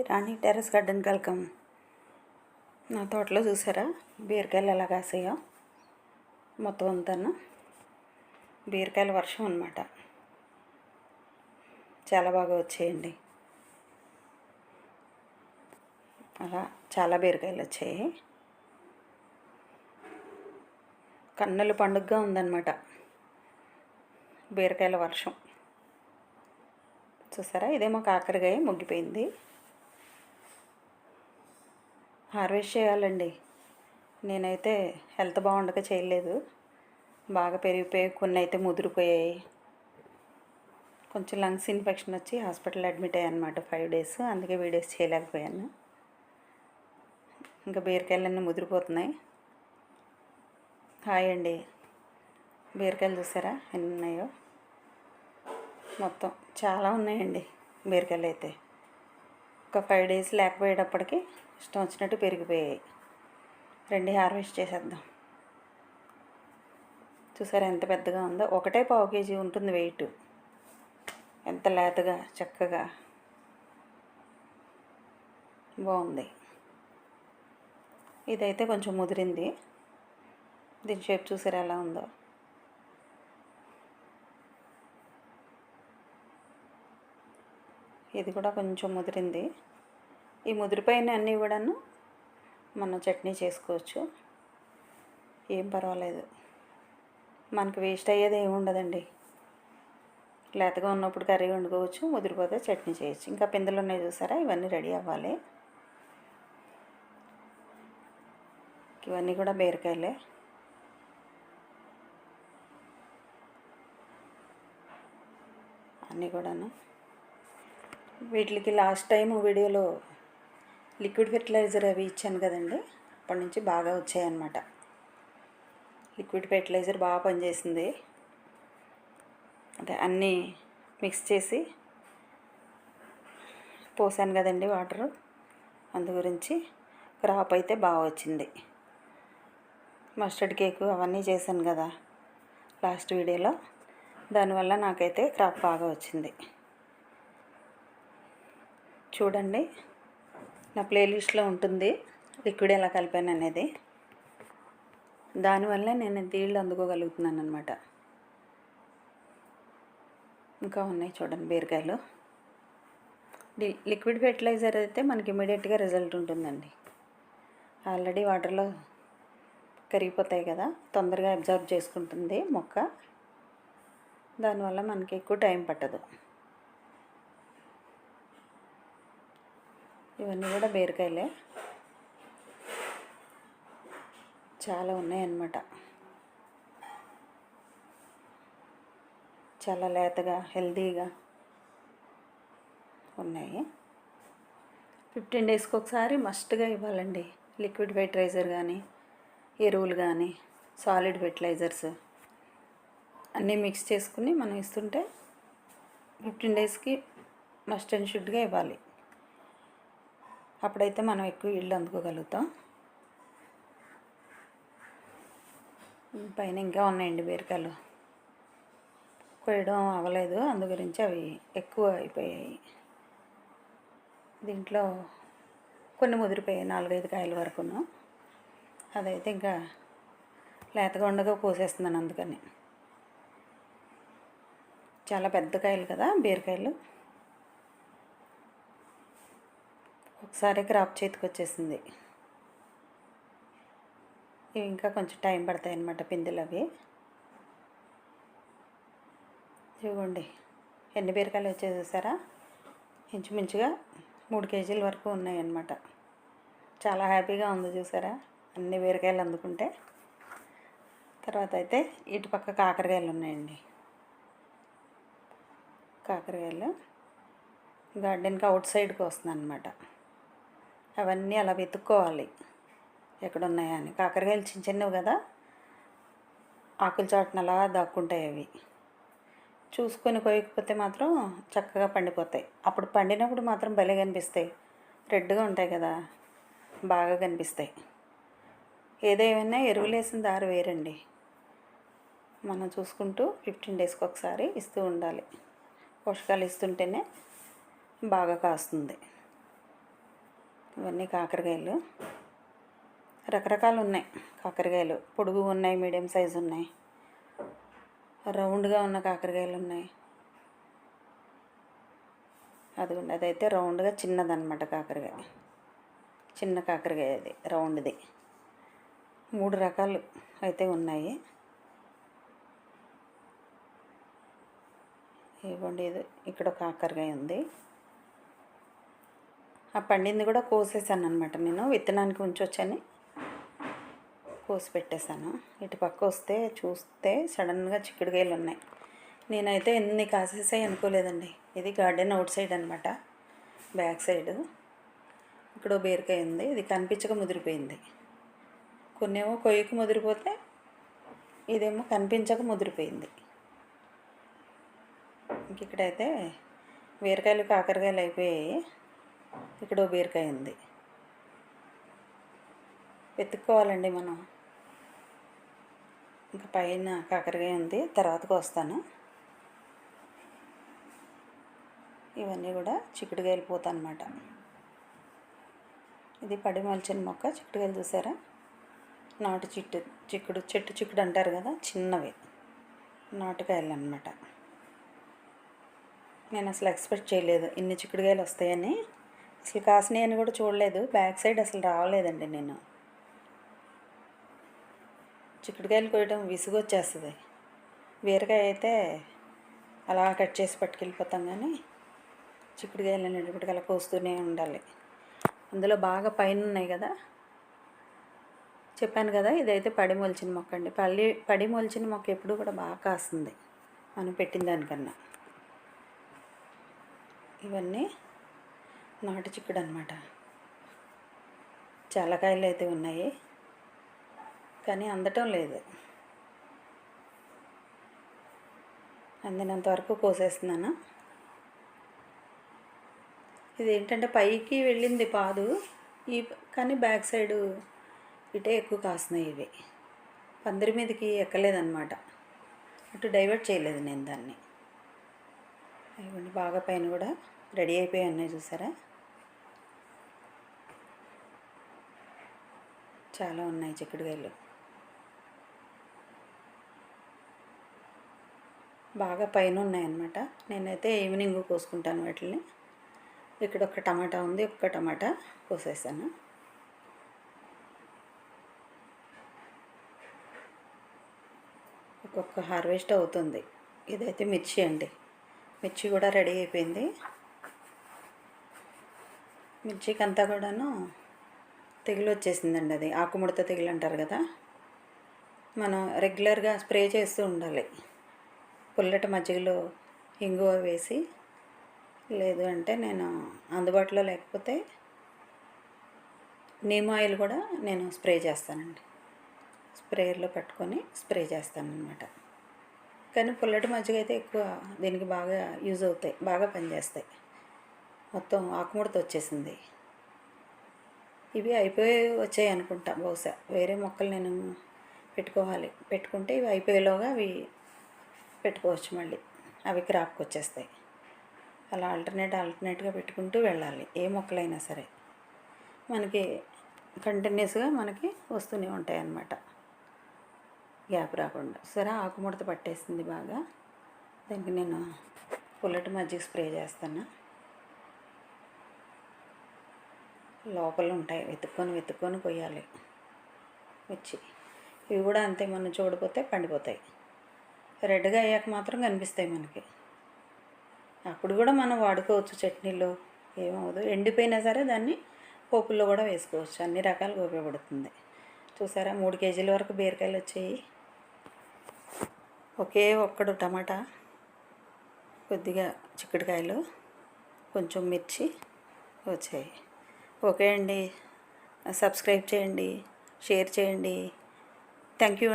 రాణి terrace garden welcome నా తోటలో చూసారా? బీరకాయలు ఎలా కాసాయో. మొత్తం అంతాను. బీరకాయల వర్షం అనమాట చాలా బాగా వచ్చాయండి. అలా చాలా బీరకాయలు వచ్చాయి. కన్నుల పండుగగా ఉందన్నమాట. బీరకాయల వర్షం. చూసారా? ఇదేమో కాకరకాయ ముగ్గిపోయింది. హార్వెస్ట్ చేయాలండి. నేనైతే హెల్త్ బాగుండక చేయలేదు. బాగా పెరిగిపోయి కొన్ని అయితే ముదిరిపోయాయి. కొంచెం లంగ్స్ ఇన్ఫెక్షన్ వచ్చి హాస్పిటల్ అడ్మిట్ అయ్యానమాట ఫైవ్ డేస్. అందుకే వీడియోస్ చేయలేకపోయాను. ఇంకా బీరకాయలన్నీ ముదిరిపోతున్నాయి. హాయ్ అండి. బీరకాయలు చూసారా? ఎన్ని ఉన్నాయో? మొత్తం చాలా ఉన్నాయండి బీరకాయలు అయితే. ఒక ఫైవ్ డేస్ లేకపోయేటప్పటికి ఇష్టం వచ్చినట్టు పెరిగిపోయాయి. రెండు హార్వెస్ట్ చేసేద్దాం. చూసారా ఎంత పెద్దగా ఉందో? ఒకటే పావు కేజీ ఉంటుంది వెయిట్ ఎంత లేతగా చక్కగా. బాగుంది. ఇదైతే కొంచెం ముదిరింది. దీని షేప్ చూసారా ఎలా ఉందో? ఇది కూడా కొంచెం ముదిరింది. ఈ ముదిరిపోయిన అన్నీ కూడాను మనం చట్నీ చేసుకోవచ్చు. ఏం పర్వాలేదు. మనకి వేస్ట్ అయ్యేది ఏమి ఉండదండి. లేతగా ఉన్నప్పుడు కర్రీ వండుకోవచ్చు ముదిరిపోతే చట్నీ చేయొచ్చు. ఇంకా పిందెలు ఉన్నాయి చూసారా? ఇవన్నీ రెడీ అవ్వాలి. ఇవన్నీ కూడా బీరకాయలే. అన్నీ కూడాను వీటికి లాస్ట్ టైం వీడియోలో లిక్విడ్ ఫెర్టిలైజర్ అవి ఇచ్చాను కదండి. అప్పటి నుంచి బాగా వచ్చాయన్నమాట. లిక్విడ్ ఫెర్టిలైజర్ బాగా పనిచేసింది. అదే అన్నీ మిక్స్ చేసి పోసాను కదండి వాటరు. అందు గురించి క్రాప్ అయితే బాగా వచ్చింది. మస్టర్డ్ కేకు అవన్నీ చేశాను కదా లాస్ట్ వీడియోలో దానివల్ల నాకైతే క్రాప్ బాగా వచ్చింది. చూడండి. నా ప్లేలిస్ట్లో ఉంటుంది. లిక్విడ్ ఎలా కలిపాను అనేది. దానివల్ల నేను నీళ్ళు అందుకోగలుగుతున్నాను అనమాట ఇంకా ఉన్నాయి చూడండి బీరకాయలు. లిక్విడ్ ఫెర్టిలైజర్ అయితే మనకి ఇమీడియట్గా రిజల్ట్ ఉంటుందండి. ఆల్రెడీ వాటర్లో కరిగిపోతాయి కదా తొందరగా అబ్జర్వ్ చేసుకుంటుంది మొక్క. దానివల్ల మనకి ఎక్కువ టైం పట్టదు. ఇవన్నీ కూడా బీరకాయలే. చాలా ఉన్నాయన్నమాట. చాలా లేతగా హెల్తీగా ఉన్నాయి. ఫిఫ్టీన్ డేస్కి ఒకసారి మస్ట్గా ఇవ్వాలండి. లిక్విడ్ ఫెర్టిలైజర్ కానీ ఎరువులు కానీ సాలిడ్ ఫెర్టిలైజర్స్ అన్నీ మిక్స్ చేసుకుని మనం ఇస్తుంటే ఫిఫ్టీన్ డేస్కి మస్ట్ అండ్ షుడ్గా ఇవ్వాలి. అప్పుడైతే మనం ఎక్కువ ఇల్లు అందుకోగలుగుతాం. పైన ఇంకా ఉన్నాయండి బీరకాయలు. కొయ్యడం అవ్వలేదు అందు గురించి అవి ఎక్కువ అయిపోయాయి. దీంట్లో కొన్ని ముదిరిపోయాయి నాలుగైదు కాయల వరకును. అదైతే ఇంకా లేతగా ఉండగా కోసేస్తున్నాను అందుకని. చాలా పెద్ద కాయలు కదా బీరకాయలు? ఒకసారి క్రాప్ చేతికి వచ్చేసింది. ఇవి ఇంకా కొంచెం టైం పడతాయి అన్నమాట పిందెలు అవి. ఇవ్వండి ఎన్ని బీరకాయలు వచ్చేసేసారా చూసారా? ఇంచుమించుగా మూడు కేజీల వరకు ఉన్నాయన్నమాట చాలా హ్యాపీగా ఉంది చూసారా? అన్ని బీరకాయలు అందుకుంటే. తర్వాత అయితే ఇటు పక్క కాకరకాయలు ఉన్నాయండి. కాకరకాయలు. గార్డెన్కి అవుట్ సైడ్కి వస్తుంది అనమాట అవన్నీ అలా వెతుక్కోవాలి. ఎక్కడ అని. కాకరకాయలు చిన్న చిన్నవి కదా. ఆకుల చాటున అలా దాక్కుంటాయి అవి. చూసుకొని కోయకపోతే మాత్రం చక్కగా పండిపోతాయి. అప్పుడు పండినప్పుడు మాత్రం భలే కనిపిస్తాయి. రెడ్గా ఉంటాయి కదా. బాగా కనిపిస్తాయి. ఏదేమైనా ఎరువులు వేసిన దారి వేరండి. మనం చూసుకుంటూ ఫిఫ్టీన్ డేస్కి ఒకసారి ఇస్తూ ఉండాలి. పోషకాలు ఇస్తుంటేనే బాగా కాస్తుంది. ఇవన్నీ కాకరకాయలు. రకరకాలు ఉన్నాయి కాకరకాయలు. పొడుగు ఉన్నాయి మీడియం సైజు ఉన్నాయి. రౌండ్గా ఉన్న కాకరకాయలు ఉన్నాయి అదిగోండి అదైతే రౌండ్గా చిన్నదన్నమాట కాకరకాయ. చిన్న కాకరకాయ అది రౌండ్ది. మూడు రకాలు అయితే ఉన్నాయి. ఇవ్వండి ఇది ఇక్కడ ఒక కాకరకాయ ఉంది. ఆ పండింది కూడా కోసేసాను అనమాట నేను. విత్తనానికి ఉంచొచ్చని కోసి పెట్టేశాను ఇటు పక్క వస్తే చూస్తే సడన్గా చిక్కుడుకాయలు ఉన్నాయి. నేనైతే ఎన్ని కాసేసాయి అనుకోలేదండి. ఇది గార్డెన్ అవుట్ సైడ్ అనమాట బ్యాక్ సైడ్. ఇక్కడ బీరకాయ ఉంది. ఇది కనిపించక ముదిరిపోయింది. కొన్నేమో కొయ్యకు ముదిరిపోతే ఇదేమో కనిపించక ముదిరిపోయింది. ఇంక ఇక్కడైతే బీరకాయలు కాకరకాయలు అయిపోయాయి. ఇక్కడ ఓ బీరకాయ ఉంది. వెతుక్కోవాలండి మనం. ఇంకా పైన కాకరకాయ ఉంది తర్వాతకు వస్తాను. ఇవన్నీ కూడా చిక్కుడుకాయలు పోతా అనమాట ఇది పడిమల్చిన మొక్క చిక్కుడుకాయలు చూసారా? నాటు చిట్టు చిక్కుడు చెట్టు చిక్కుడు అంటారు కదా చిన్నవి. నాటుకాయలు అనమాట నేను అసలు ఎక్స్పెక్ట్ చేయలేదు ఇన్ని చిక్కుడుకాయలు వస్తాయని. అసలు కాసిన అని కూడా చూడలేదు. బ్యాక్ సైడ్ అసలు రావలేదండి నేను. చిక్కుడుకాయలు కొయ్యడం విసుగు వచ్చేస్తుంది బీరకాయ అయితే అలా కట్ చేసి పట్టుకెళ్ళిపోతాం కానీ చిక్కుడుకాయలు అనేటప్పటికి అలా కోస్తూనే ఉండాలి. అందులో బాగా పైన ఉన్నాయి కదా. చెప్పాను కదా ఇదైతే పడి మొలిచిన మొక్క అండి. పల్లి పడి మొలిచిన మొక్క ఎప్పుడు కూడా బాగా కాస్తుంది. మనం పెట్టిన దానికన్నా. ఇవన్నీ నాటు చిక్కుడు అనమాట చాలా కాయలు అయితే ఉన్నాయి. కానీ అందటం లేదు. అందినంత వరకు కోసేస్తున్నాను. ఇది ఏంటంటే పైకి వెళ్ళింది పాదు. ఈ కానీ బ్యాక్ సైడు ఇటే ఎక్కువ కాస్తున్నాయి ఇవి. పందిరి మీదకి ఎక్కలేదన్నమాట. అటు డైవర్ట్ చేయలేదు నేను దాన్ని. బాగా పైన కూడా రెడీ అయిపోయి ఉన్నాయి చూసారా? చాలా ఉన్నాయి చిక్కుడుకాయలు. బాగా పైన ఉన్నాయన్నమాట. నేనైతే ఈవినింగ్ కోసుకుంటాను వాటిని ఇక్కడ ఒక టమాటా ఉంది ఒక్క టమాటా కోసేసాను. ఒక్కొక్క హార్వెస్ట్ అవుతుంది. ఇదైతే మిర్చి అండి. మిర్చి కూడా రెడీ అయిపోయింది. మిర్చికి అంతా కూడాను తెగులు వచ్చేసిందండి అది. ఆకుముడత తెగులు అంటారు కదా. మనం రెగ్యులర్గా స్ప్రే చేస్తూ ఉండాలి. పుల్లటి మజ్జిగలో ఇంగువ వేసి లేదు అంటే నేను అందుబాటులో లేకపోతే నీమ్ ఆయిల్ కూడా నేను స్ప్రే చేస్తానండి. స్ప్రేయర్లో పట్టుకొని స్ప్రే చేస్తానన్నమాట. కానీ పుల్లటి మజ్జిగ అయితే ఎక్కువ దీనికి బాగా యూజ్ అవుతాయి బాగా పనిచేస్తాయి. మొత్తం ఆకుముడత వచ్చేసింది. ఇవి అయిపోయి వచ్చాయి అనుకుంటా బహుశా. వేరే మొక్కలు నేను పెట్టుకోవాలి. పెట్టుకుంటే ఇవి అయిపోయేలోగా అవి పెట్టుకోవచ్చు మళ్ళీ. అవి క్రాప్కి వచ్చేస్తాయి. అలా ఆల్టర్నేట్ ఆల్టర్నేట్గా పెట్టుకుంటూ వెళ్ళాలి. ఏ మొక్కలైనా సరే. మనకి కంటిన్యూస్గా మనకి వస్తూనే ఉంటాయి అన్నమాట గ్యాప్ రాకుండా. సరే ఆకుముడత పట్టేసింది బాగా. దానికి నేను పుల్లటి మజ్జిగ స్ప్రే చేస్తాను. లోపల ఉంటాయి వెతుక్కొని వెతుక్కొని కొయ్యాలి. మిర్చి. ఇవి కూడా అంతే మనం చూడపోతే పండిపోతాయి. రెడ్గా అయ్యాక మాత్రం కనిపిస్తాయి మనకి. అప్పుడు కూడా మనం వాడుకోవచ్చు చట్నీలో. ఏమవుదు ఎండిపోయినా సరే దాన్ని పోపుల్లో కూడా వేసుకోవచ్చు. అన్ని రకాలుగా ఉపయోగపడుతుంది. చూసారా? మూడు కేజీల వరకు బీరకాయలు వచ్చాయి. ఒకే ఒక్కడు టమాటా కొద్దిగా చిక్కుడుకాయలు కొంచెం మిర్చి వచ్చాయి. ఓకే అండి. సబ్స్క్రైబ్ చేయండి. షేర్ చేయండి. Thank you